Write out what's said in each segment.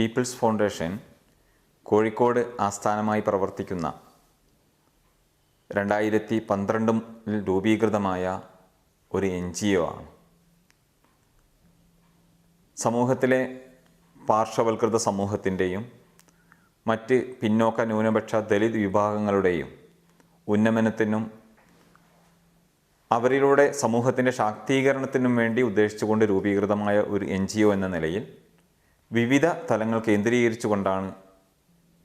People's foundation Kozhikode ആസ്ഥാനമായി പ്രവർത്തിക്കുന്ന രണ്ടായിരത്തി പന്ത്രണ്ടിൽ രൂപീകൃതമായ ഒരു എൻ ജി ഒ ആണ്. സമൂഹത്തിലെ പാർശ്വവൽകൃത സമൂഹത്തിന്റെയും മറ്റ് പിന്നോക്ക ന്യൂനപക്ഷ ദലിത് വിഭാഗങ്ങളുടെയും ഉന്നമനത്തിനും അവരിലൂടെ സമൂഹത്തിന്റെ ശാക്തീകരണത്തിനും വേണ്ടി ഉദ്ദേശിച്ചുകൊണ്ട് രൂപീകൃതമായ ഒരു എൻ എന്ന നിലയിൽ വിവിധ തലങ്ങൾ കേന്ദ്രീകരിച്ചുകൊണ്ടാണ്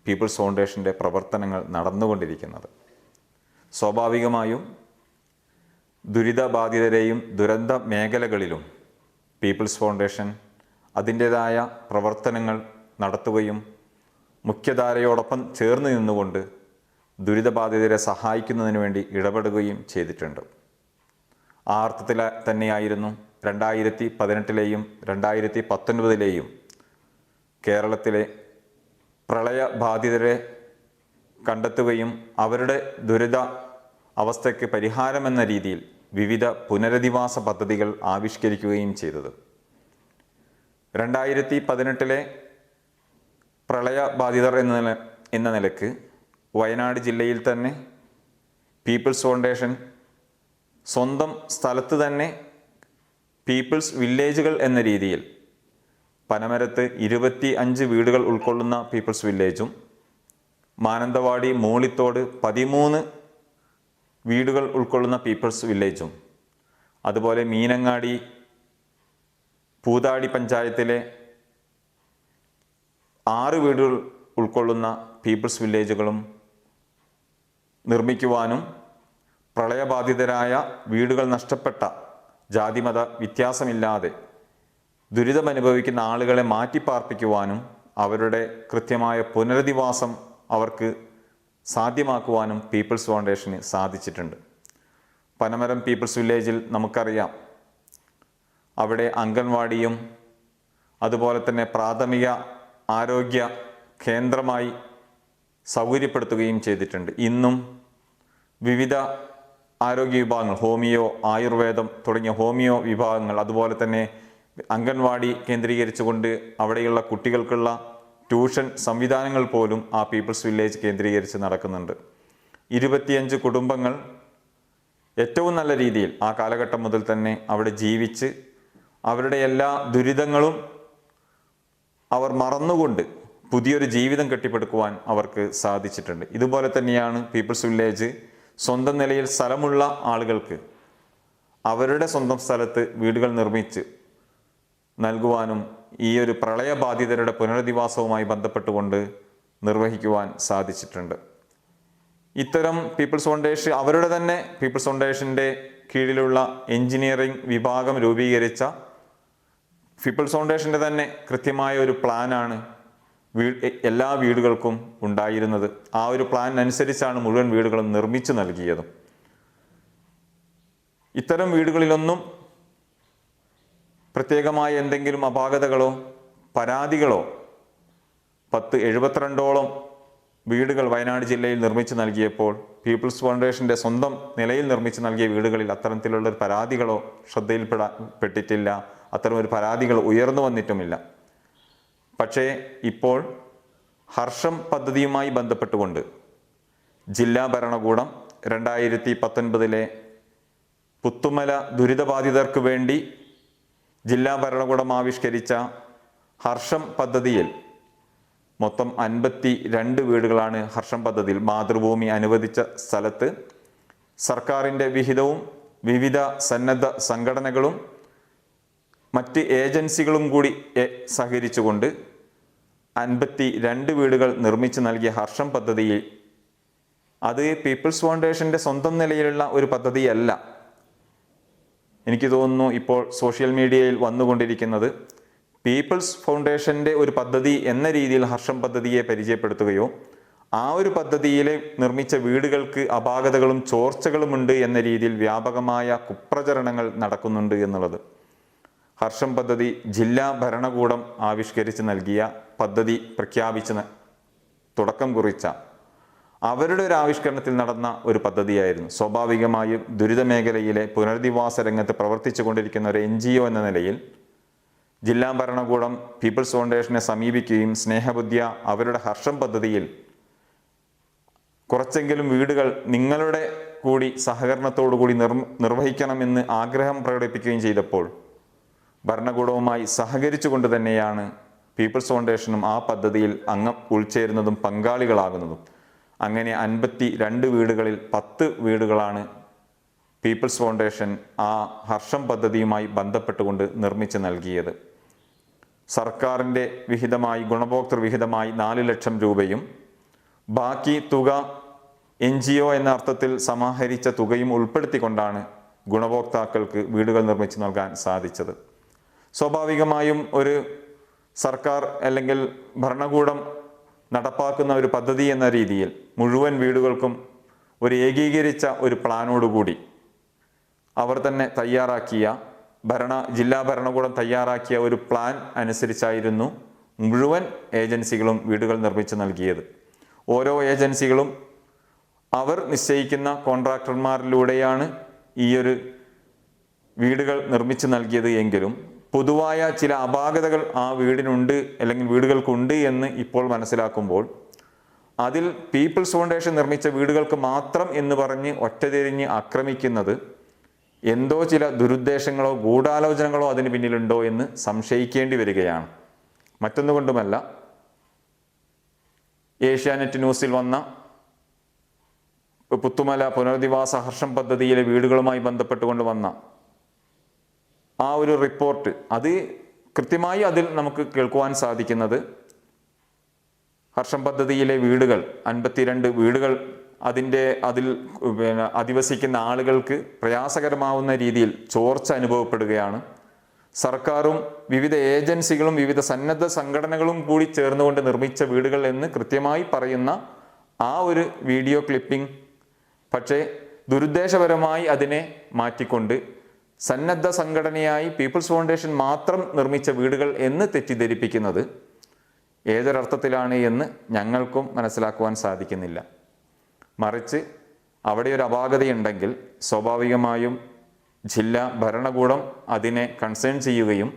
പീപ്പിൾസ് ഫൗണ്ടേഷന്റെ പ്രവർത്തനങ്ങൾ നടന്നുകൊണ്ടിരിക്കുന്നത്. സ്വാഭാവികമായും ദുരിതബാധിതരെയും ദുരന്ത മേഖലകളിലും പീപ്പിൾസ് ഫൗണ്ടേഷൻ അതിന്റേതായ പ്രവർത്തനങ്ങൾ നടത്തുകയും മുഖ്യധാരയോടൊപ്പം ചേർന്ന് നിന്നുകൊണ്ട് ദുരിതബാധിതരെ സഹായിക്കുന്നതിന് വേണ്ടി ഇടപെടുകയും ചെയ്തിട്ടുണ്ട്. ആ അർത്ഥത്തിൽ തന്നെയായിരുന്നു രണ്ടായിരത്തി പതിനെട്ടിലെയും രണ്ടായിരത്തി പത്തൊൻപതിലെയും കേരളത്തിലെ പ്രളയബാധിതരെ കണ്ടെത്തുകയും അവരുടെ ദുരിത അവസ്ഥയ്ക്ക് പരിഹാരമെന്ന രീതിയിൽ വിവിധ പുനരധിവാസ പദ്ധതികൾ ആവിഷ്കരിക്കുകയും ചെയ്തത്. രണ്ടായിരത്തി പതിനെട്ടിലെ പ്രളയബാധിതർ എന്ന നില എന്ന നിലയ്ക്ക് വയനാട് ജില്ലയിൽ തന്നെ പീപ്പിൾസ് ഫൗണ്ടേഷൻ സ്വന്തം സ്ഥലത്ത് തന്നെ പീപ്പിൾസ് വില്ലേജുകൾ എന്ന രീതിയിൽ പനമരത്ത് ഇരുപത്തി അഞ്ച് വീടുകൾ ഉൾക്കൊള്ളുന്ന പീപ്പിൾസ് വില്ലേജും മാനന്തവാടി മൂളിത്തോട് പതിമൂന്ന് വീടുകൾ ഉൾക്കൊള്ളുന്ന പീപ്പിൾസ് വില്ലേജും അതുപോലെ മീനങ്ങാടി പൂതാടി പഞ്ചായത്തിലെ ആറ് വീടുകൾ ഉൾക്കൊള്ളുന്ന പീപ്പിൾസ് വില്ലേജുകളും നിർമ്മിക്കുവാനും പ്രളയബാധിതരായ വീടുകൾ നഷ്ടപ്പെട്ട ജാതിമത വ്യത്യാസമില്ലാതെ ദുരിതമനുഭവിക്കുന്ന ആളുകളെ മാറ്റിപ്പാർപ്പിക്കുവാനും അവരുടെ കൃത്യമായ പുനരധിവാസം അവർക്ക് സാധ്യമാക്കുവാനും പീപ്പിൾസ് ഫൗണ്ടേഷന് സാധിച്ചിട്ടുണ്ട്. പനമരം പീപ്പിൾസ് വില്ലേജിൽ നമുക്കറിയാം. അവിടെ അംഗൻവാടിയും അതുപോലെ തന്നെ പ്രാഥമിക ആരോഗ്യ കേന്ദ്രമായി സൗകര്യപ്പെടുത്തുകയും ചെയ്തിട്ടുണ്ട്. ഇന്നും വിവിധ ആരോഗ്യ വിഭാഗങ്ങൾ ഹോമിയോ ആയുർവേദം തുടങ്ങിയ ഹോമിയോ വിഭാഗങ്ങൾ അതുപോലെ തന്നെ അംഗൻവാടി കേന്ദ്രീകരിച്ചുകൊണ്ട് അവിടെയുള്ള കുട്ടികൾക്കുള്ള ട്യൂഷൻ സംവിധാനങ്ങൾ പോലും ആ പീപ്പിൾസ് വില്ലേജ് കേന്ദ്രീകരിച്ച് നടക്കുന്നുണ്ട്. ഇരുപത്തിയഞ്ച് കുടുംബങ്ങൾ ഏറ്റവും നല്ല രീതിയിൽ ആ കാലഘട്ടം മുതൽ തന്നെ അവിടെ ജീവിച്ച് അവരുടെ എല്ലാ ദുരിതങ്ങളും അവർ മറന്നുകൊണ്ട് പുതിയൊരു ജീവിതം കെട്ടിപ്പടുക്കുവാൻ അവർക്ക് സാധിച്ചിട്ടുണ്ട്. ഇതുപോലെ തന്നെയാണ് പീപ്പിൾസ് വില്ലേജ് സ്വന്തം നിലയിൽ സ്ഥലമുള്ള ആളുകൾക്ക് അവരുടെ സ്വന്തം സ്ഥലത്ത് വീടുകൾ നിർമ്മിച്ച് നൽകുവാനും ഈ ഒരു പ്രളയബാധിതരുടെ പുനരധിവാസവുമായി ബന്ധപ്പെട്ടുകൊണ്ട് നിർവഹിക്കുവാൻ സാധിച്ചിട്ടുണ്ട്. ഇത്തരം പീപ്പിൾസ് ഫൗണ്ടേഷൻ അവരുടെ തന്നെ പീപ്പിൾസ് ഫൗണ്ടേഷന്റെ കീഴിലുള്ള എഞ്ചിനീയറിംഗ് വിഭാഗം രൂപീകരിച്ച പീപ്പിൾസ് ഫൗണ്ടേഷന്റെ തന്നെ കൃത്യമായ ഒരു പ്ലാനാണ് വീ എല്ലാ വീടുകൾക്കും ഉണ്ടായിരുന്നത്. ആ ഒരു പ്ലാൻ അനുസരിച്ചാണ് മുഴുവൻ വീടുകളും നിർമ്മിച്ചു നൽകിയതും. ഇത്തരം വീടുകളിലൊന്നും പ്രത്യേകമായ എന്തെങ്കിലും അപാകതകളോ പരാതികളോ? പത്ത് എഴുപത്തിരണ്ടോളം വീടുകൾ വയനാട് ജില്ലയിൽ നിർമ്മിച്ചു നൽകിയപ്പോൾ പീപ്പിൾസ് ഫൗണ്ടേഷന്റെ സ്വന്തം നിലയിൽ നിർമ്മിച്ചു നൽകിയ വീടുകളിൽ അത്തരത്തിലുള്ള പരാതികളോ ശ്രദ്ധയിൽപ്പെടാ പെട്ടിട്ടില്ല. അത്തരം ഒരു പരാതികൾ ഉയർന്നു വന്നിട്ടുമില്ല. പക്ഷേ ഇപ്പോൾ ഹർഷം പദ്ധതിയുമായി ബന്ധപ്പെട്ടുകൊണ്ട് ജില്ലാ ഭരണകൂടം രണ്ടായിരത്തി പത്തൊൻപതിലെ പുത്തുമല ദുരിതബാധിതർക്ക് വേണ്ടി ജില്ലാ ഭരണകൂടം ആവിഷ്കരിച്ച ഹർഷം പദ്ധതിയിൽ മൊത്തം അൻപത്തി രണ്ട് വീടുകളാണ് ഹർഷം പദ്ധതിയിൽ മാതൃഭൂമി അനുവദിച്ച സ്ഥലത്ത്. സർക്കാരിന്റെ വിഹിതവും വിവിധ സന്നദ്ധ സംഘടനകളും മറ്റ് ഏജൻസികളും കൂടി സഹകരിച്ചുകൊണ്ട് അൻപത്തി രണ്ട് വീടുകൾ നിർമ്മിച്ചു നൽകിയ ഹർഷം പദ്ധതിയിൽ. അത് പീപ്പിൾസ് ഫൗണ്ടേഷന്റെ സ്വന്തം നിലയിലുള്ള ഒരു പദ്ധതിയല്ല. എനിക്ക് തോന്നുന്നു ഇപ്പോൾ സോഷ്യൽ മീഡിയയിൽ വന്നുകൊണ്ടിരിക്കുന്നത് പീപ്പിൾസ് ഫൗണ്ടേഷന്റെ ഒരു പദ്ധതി എന്ന രീതിയിൽ ഹർഷം പദ്ധതിയെ പരിചയപ്പെടുത്തുകയോ ആ ഒരു പദ്ധതിയിൽ നിർമ്മിച്ച വീടുകൾക്ക് അപാകതകളും ചോർച്ചകളുമുണ്ട് എന്ന രീതിയിൽ വ്യാപകമായ കുപ്രചരണങ്ങൾ നടക്കുന്നുണ്ട് എന്നുള്ളത്. ഹർഷം പദ്ധതി ജില്ലാ ഭരണകൂടം ആവിഷ്കരിച്ച് നൽകിയ പദ്ധതി പ്രഖ്യാപിച്ച് തുടക്കം കുറിച്ച അവരുടെ ഒരു ആവിഷ്കരണത്തിൽ നടന്ന ഒരു പദ്ധതിയായിരുന്നു. സ്വാഭാവികമായും ദുരിത മേഖലയിലെ പുനരധിവാസ രംഗത്ത് പ്രവർത്തിച്ചു കൊണ്ടിരിക്കുന്ന ഒരു എൻ ജി ഒ എന്ന നിലയിൽ ജില്ലാ ഭരണകൂടം പീപ്പിൾസ് ഫൗണ്ടേഷനെ സമീപിക്കുകയും സ്നേഹബുദ്ധിയ അവരുടെ ഹർഷം പദ്ധതിയിൽ കുറച്ചെങ്കിലും വീടുകൾ നിങ്ങളുടെ കൂടി സഹകരണത്തോടു കൂടി നിർ നിർവഹിക്കണമെന്ന് ആഗ്രഹം പ്രകടിപ്പിക്കുകയും ചെയ്തപ്പോൾ ഭരണകൂടവുമായി സഹകരിച്ചുകൊണ്ട് തന്നെയാണ് പീപ്പിൾസ് ഫൗണ്ടേഷനും ആ പദ്ധതിയിൽ അംഗം ഉൾച്ചേരുന്നതും പങ്കാളികളാകുന്നതും. അങ്ങനെ അൻപത്തി രണ്ട് വീടുകളിൽ പത്ത് വീടുകളാണ് പീപ്പിൾസ് ഫൗണ്ടേഷൻ ആ ഹർഷം പദ്ധതിയുമായി ബന്ധപ്പെട്ടുകൊണ്ട് നിർമ്മിച്ച് നൽകിയത്. സർക്കാരിന്റെ വിഹിതമായി ഗുണഭോക്തൃ വിഹിതമായി നാല് ലക്ഷം രൂപയും ബാക്കി തുക എൻ ജി ഒ എന്ന അർത്ഥത്തിൽ സമാഹരിച്ച തുകയും ഉൾപ്പെടുത്തിക്കൊണ്ടാണ് ഗുണഭോക്താക്കൾക്ക് വീടുകൾ നിർമ്മിച്ചു നൽകാൻ സാധിച്ചത്. സ്വാഭാവികമായും ഒരു സർക്കാർ അല്ലെങ്കിൽ ഭരണകൂടം നടപ്പാക്കുന്ന ഒരു പദ്ധതി എന്ന രീതിയിൽ മുഴുവൻ വീടുകൾക്കും ഒരു ഏകീകരിച്ച ഒരു പ്ലാനോടുകൂടി അവർ തന്നെ തയ്യാറാക്കിയ ഭരണ ജില്ലാ ഭരണകൂടം തയ്യാറാക്കിയ ഒരു പ്ലാൻ അനുസരിച്ചായിരുന്നു മുഴുവൻ ഏജൻസികളും വീടുകൾ നിർമ്മിച്ച് നൽകിയത്. ഓരോ ഏജൻസികളും അവർ നിശ്ചയിക്കുന്ന കോൺട്രാക്ടർമാരിലൂടെയാണ് ഈയൊരു വീടുകൾ നിർമ്മിച്ച് നൽകിയത് എങ്കിലും പൊതുവായ ചില അപാകതകൾ ആ വീടിനുണ്ട് അല്ലെങ്കിൽ വീടുകൾക്കുണ്ട് എന്ന് ഇപ്പോൾ മനസ്സിലാക്കുമ്പോൾ അതിൽ പീപ്പിൾസ് ഫൗണ്ടേഷൻ നിർമ്മിച്ച വീടുകൾക്ക് മാത്രം എന്ന് പറഞ്ഞ് ഒറ്റതിരിഞ്ഞ് ആക്രമിക്കുന്നത് എന്തോ ചില ദുരുദ്ദേശങ്ങളോ ഗൂഢാലോചനകളോ അതിന് പിന്നിലുണ്ടോ എന്ന് സംശയിക്കേണ്ടി വരികയാണ്. മറ്റൊന്നുകൊണ്ടുമല്ല ഏഷ്യാനെറ്റ് ന്യൂസിൽ വന്ന പുത്തുമല പുനരധിവാസ ഹർഷം പദ്ധതിയിലെ വീടുകളുമായി ബന്ധപ്പെട്ടുകൊണ്ട് വന്ന ആ ഒരു റിപ്പോർട്ട് അത് കൃത്യമായി അതിൽ നമുക്ക് കേൾക്കുവാൻ സാധിക്കുന്നത്. ഹർഷം പദ്ധതിയിലെ വീടുകൾ അൻപത്തിരണ്ട് വീടുകൾ അതിന്റെ അതിൽ പിന്നെ അധിവസിക്കുന്ന ആളുകൾക്ക് പ്രയാസകരമാവുന്ന രീതിയിൽ ചോർച്ച അനുഭവപ്പെടുകയാണ്. സർക്കാരും വിവിധ ഏജൻസികളും വിവിധ സന്നദ്ധ സംഘടനകളും കൂടി ചേർന്നുകൊണ്ട് നിർമ്മിച്ച വീടുകൾ എന്ന് കൃത്യമായി പറയുന്ന ആ ഒരു വീഡിയോ ക്ലിപ്പിംഗ്. പക്ഷേ ദുരുദ്ദേശപരമായി അതിനെ മാറ്റിക്കൊണ്ട് സന്നദ്ധ സംഘടനയായി പീപ്പിൾസ് ഫൗണ്ടേഷൻ മാത്രം നിർമ്മിച്ച വീടുകൾ എന്ന് തെറ്റിദ്ധരിപ്പിക്കുന്നത് ഏതൊരർത്ഥത്തിലാണ് എന്ന് ഞങ്ങൾക്കും മനസ്സിലാക്കുവാൻ സാധിക്കുന്നില്ല. മറിച്ച് അവിടെ ഒരു അപാകതയുണ്ടെങ്കിൽ സ്വാഭാവികമായും ജില്ലാ ഭരണകൂടം അതിനെ കൺസേൺ ചെയ്യുകയും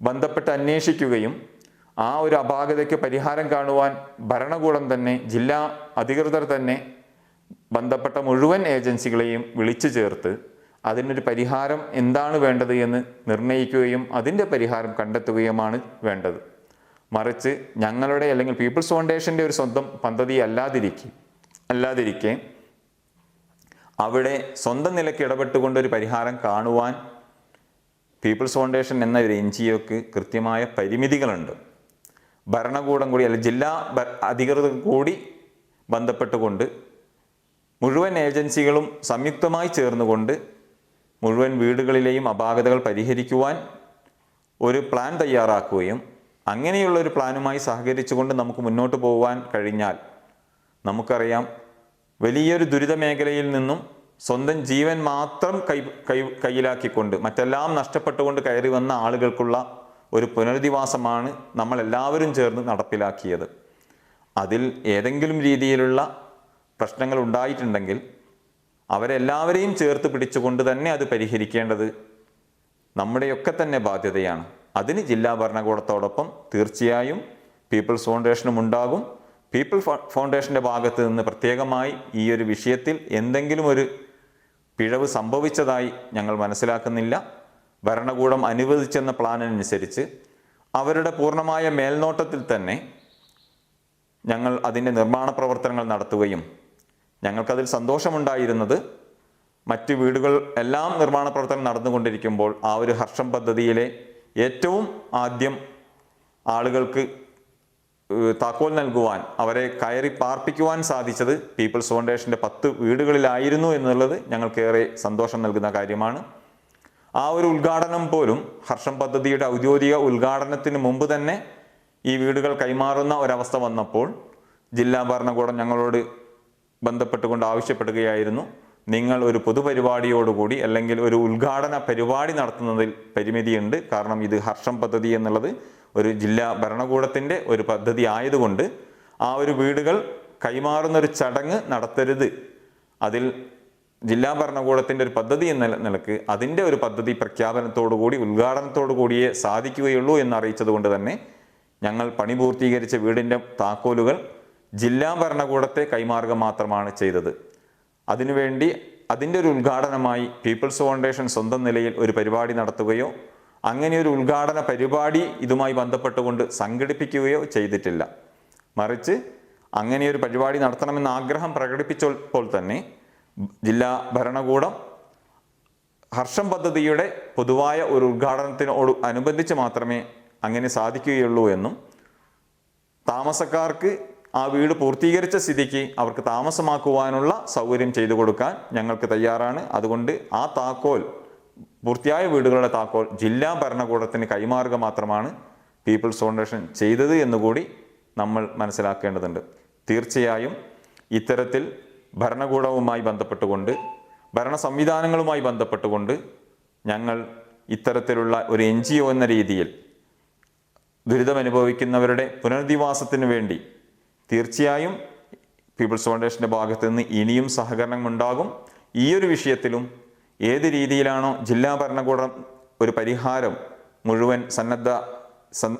ബന്ധപ്പെട്ട് അന്വേഷിക്കുകയും ആ ഒരു അപാകതയ്ക്ക് പരിഹാരം കാണുവാൻ ഭരണകൂടം തന്നെ ജില്ലാ അധികൃതർ തന്നെ ബന്ധപ്പെട്ട മുഴുവൻ ഏജൻസികളെയും വിളിച്ചു ചേർത്ത് അതിനൊരു പരിഹാരം എന്താണ് വേണ്ടത് എന്ന് നിർണയിക്കുകയും അതിന്റെ പരിഹാരം കണ്ടെത്തുകയുമാണ് വേണ്ടത്. മറിച്ച് ഞങ്ങളുടെ അല്ലെങ്കിൽ പീപ്പിൾസ് ഫൗണ്ടേഷന്റെ ഒരു സ്വന്തം പദ്ധതി അല്ലാതിരിക്കെ അല്ലാതിരിക്കെ അവിടെ സ്വന്തം നിലയ്ക്ക് ഇടപെട്ടുകൊണ്ട് ഒരു പരിഹാരം കാണുവാൻ പീപ്പിൾസ് ഫൗണ്ടേഷൻ എന്ന ഒരു എൻ ജി ഒക്ക് കൃത്യമായ പരിമിതികളുണ്ട്. ഭരണകൂടം കൂടി അല്ലെങ്കിൽ ജില്ലാ അധികൃതർ കൂടി ബന്ധപ്പെട്ടുകൊണ്ട് മുഴുവൻ ഏജൻസികളും സംയുക്തമായി ചേർന്നുകൊണ്ട് മുഴുവൻ വീടുകളിലെയും അപാകതകൾ പരിഹരിക്കുവാൻ ഒരു പ്ലാൻ തയ്യാറാക്കുകയും അങ്ങനെയുള്ള ഒരു പ്ലാനുമായി സഹകരിച്ചുകൊണ്ട് നമുക്ക് മുന്നോട്ട് പോകുവാൻ കഴിഞ്ഞാൽ നമുക്കറിയാം വലിയൊരു ദുരിത മേഖലയിൽ നിന്നും സ്വന്തം ജീവൻ മാത്രം കൈ കൈ കയ്യിലാക്കിക്കൊണ്ട് മറ്റെല്ലാം നഷ്ടപ്പെട്ടുകൊണ്ട് കയറി വന്ന ആളുകൾക്കുള്ള ഒരു പുനരധിവാസമാണ് നമ്മൾ എല്ലാവരും ചേർന്ന് നടപ്പിലാക്കിയത്. അതിൽ ഏതെങ്കിലും രീതിയിലുള്ള പ്രശ്നങ്ങൾ ഉണ്ടായിട്ടുണ്ടെങ്കിൽ അവരെല്ലാവരെയും ചേർത്ത് പിടിച്ചുകൊണ്ട് തന്നെ അത് പരിഹരിക്കേണ്ടത് നമ്മുടെയൊക്കെ തന്നെ ബാധ്യതയാണ്. അതിന് ജില്ലാ ഭരണകൂടത്തോടൊപ്പം തീർച്ചയായും പീപ്പിൾസ് ഫൗണ്ടേഷനും ഉണ്ടാകും. പീപ്പിൾ ഫൗണ്ടേഷന്റെ ഭാഗത്ത് നിന്ന് പ്രത്യേകമായി ഈ ഒരു വിഷയത്തിൽ എന്തെങ്കിലും ഒരു പിഴവ് സംഭവിച്ചതായി ഞങ്ങൾ മനസ്സിലാക്കുന്നില്ല. ഭരണകൂടം അനുവദിച്ചെന്ന പ്ലാനനുസരിച്ച് അവരുടെ പൂർണമായ മേൽനോട്ടത്തിൽ തന്നെ ഞങ്ങൾ അതിന്റെ നിർമ്മാണ പ്രവർത്തനങ്ങൾ നടത്തുകയും ഞങ്ങൾക്കതിൽ സന്തോഷമുണ്ടായിരുന്നത് മറ്റ് വീടുകൾ എല്ലാം നിർമ്മാണ പ്രവർത്തനം നടന്നുകൊണ്ടിരിക്കുമ്പോൾ ആ ഒരു ഹർഷം പദ്ധതിയിലെ ഏറ്റവും ആദ്യം ആളുകൾക്ക് താക്കോൽ നൽകുവാൻ അവരെ കയറി പാർപ്പിക്കുവാൻ സാധിച്ചത് പീപ്പിൾസ് ഫൗണ്ടേഷന്റെ പത്ത് വീടുകളിലായിരുന്നു എന്നുള്ളത് ഞങ്ങൾക്കേറെ സന്തോഷം നൽകുന്ന കാര്യമാണ്. ആ ഒരു ഉദ്ഘാടനം പോലും ഹർഷം പദ്ധതിയുടെ ഔദ്യോഗിക ഉദ്ഘാടനത്തിന് മുമ്പ് തന്നെ ഈ വീടുകൾ കൈമാറുന്ന ഒരവസ്ഥ വന്നപ്പോൾ ജില്ലാ ഭരണകൂടം ഞങ്ങളോട് ബന്ധപ്പെട്ടുകൊണ്ട് ആവശ്യപ്പെടുകയായിരുന്നു. നിങ്ങൾ ഒരു പൊതുപരിപാടിയോടുകൂടി അല്ലെങ്കിൽ ഒരു ഉദ്ഘാടന പരിപാടി നടത്തുന്നതിൽ പരിമിതിയുണ്ട്. കാരണം ഇത് ഹർഷം പദ്ധതി എന്നുള്ളത് ഒരു ജില്ലാ ഭരണകൂടത്തിന്റെ ഒരു പദ്ധതി ആയതുകൊണ്ട് ആ ഒരു വീടുകൾ കൈമാറുന്ന ഒരു ചടങ്ങ് നടത്തരുത്. അതിൽ ജില്ലാ ഭരണകൂടത്തിന്റെ ഒരു പദ്ധതി എന്ന നിലയ്ക്ക് അതിന്റെ ഒരു പദ്ധതി പ്രഖ്യാപനത്തോടു കൂടി ഉദ്ഘാടനത്തോടു കൂടിയേ സാധിക്കുകയുള്ളൂ എന്ന് അറിയിച്ചതുകൊണ്ട് തന്നെ ഞങ്ങൾ പണി പൂർത്തീകരിച്ച വീടിന്റെ താക്കോലുകൾ ജില്ലാ ഭരണകൂടത്തെ കൈമാറുക മാത്രമാണ് ചെയ്തത്. അതിനുവേണ്ടി അതിന്റെ ഒരു ഉദ്ഘാടനമായി പീപ്പിൾസ് ഫൗണ്ടേഷൻ സ്വന്തം നിലയിൽ ഒരു പരിപാടി നടത്തുകയോ അങ്ങനെ ഒരു ഉദ്ഘാടന പരിപാടി ഇതുമായി ബന്ധപ്പെട്ടുകൊണ്ട് സംഘടിപ്പിക്കുകയോ ചെയ്തിട്ടില്ല. മറിച്ച് അങ്ങനെ ഒരു പരിപാടി നടത്തണമെന്ന ആഗ്രഹം പ്രകടിപ്പിച്ചപ്പോൾ തന്നെ ജില്ലാ ഭരണകൂടം ഹർഷം പദ്ധതിയുടെ പൊതുവായ ഒരു ഉദ്ഘാടനത്തിനോട് അനുബന്ധിച്ച് മാത്രമേ അങ്ങനെ സാധിക്കുകയുള്ളൂ എന്നും താമസക്കാർക്ക് ആ വീട് പൂർത്തീകരിച്ച സ്ഥിതിക്ക് അവർക്ക് താമസമാക്കുവാനുള്ള സൗകര്യം ചെയ്തു കൊടുക്കാൻ ഞങ്ങൾക്ക് തയ്യാറാണ്. അതുകൊണ്ട് ആ താക്കോൽ പൂർത്തിയായ വീടുകളുടെ താക്കോൽ ജില്ലാ ഭരണകൂടത്തിന് കൈമാറുക മാത്രമാണ് പീപ്പിൾസ് ഫൗണ്ടേഷൻ ചെയ്തത് എന്നുകൂടി നമ്മൾ മനസ്സിലാക്കേണ്ടതുണ്ട്. തീർച്ചയായും ഇത്തരത്തിൽ ഭരണകൂടവുമായി ബന്ധപ്പെട്ടുകൊണ്ട് ഭരണ സംവിധാനങ്ങളുമായി ബന്ധപ്പെട്ടുകൊണ്ട് ഞങ്ങൾ ഇത്തരത്തിലുള്ള ഒരു എൻ എന്ന രീതിയിൽ ദുരിതമനുഭവിക്കുന്നവരുടെ പുനരധിവാസത്തിന് വേണ്ടി തീർച്ചയായും പീപ്പിൾസ് ഫൗണ്ടേഷന്റെ ഭാഗത്ത് നിന്ന് ഇനിയും സഹകരണം ഉണ്ടാകും ഈ ഒരു വിഷയത്തിലും ഏത് രീതിയിലാണോ ജില്ലാ ഭരണകൂടം ഒരു പരിഹാരം മുഴുവൻ സന്നദ്ധ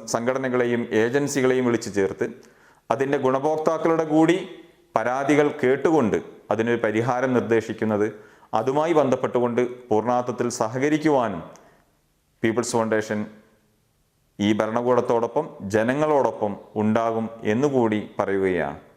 സംഘടനകളെയും ഏജൻസികളെയും വിളിച്ചു ചേർത്ത് അതിന്റെ ഗുണഭോക്താക്കളുടെ കൂടി പരാതികൾ കേട്ടുകൊണ്ട് അതിനൊരു പരിഹാരം നിർദ്ദേശിക്കുന്നത് അതുമായി ബന്ധപ്പെട്ടുകൊണ്ട് പൂർണാർത്ഥത്തിൽ സഹകരിക്കുവാനും പീപ്പിൾസ് ഫൗണ്ടേഷൻ ഈ ഭരണകൂടത്തോടൊപ്പം ജനങ്ങളോടൊപ്പം ഉണ്ടാകും എന്നുകൂടി പറയുകയാണ്.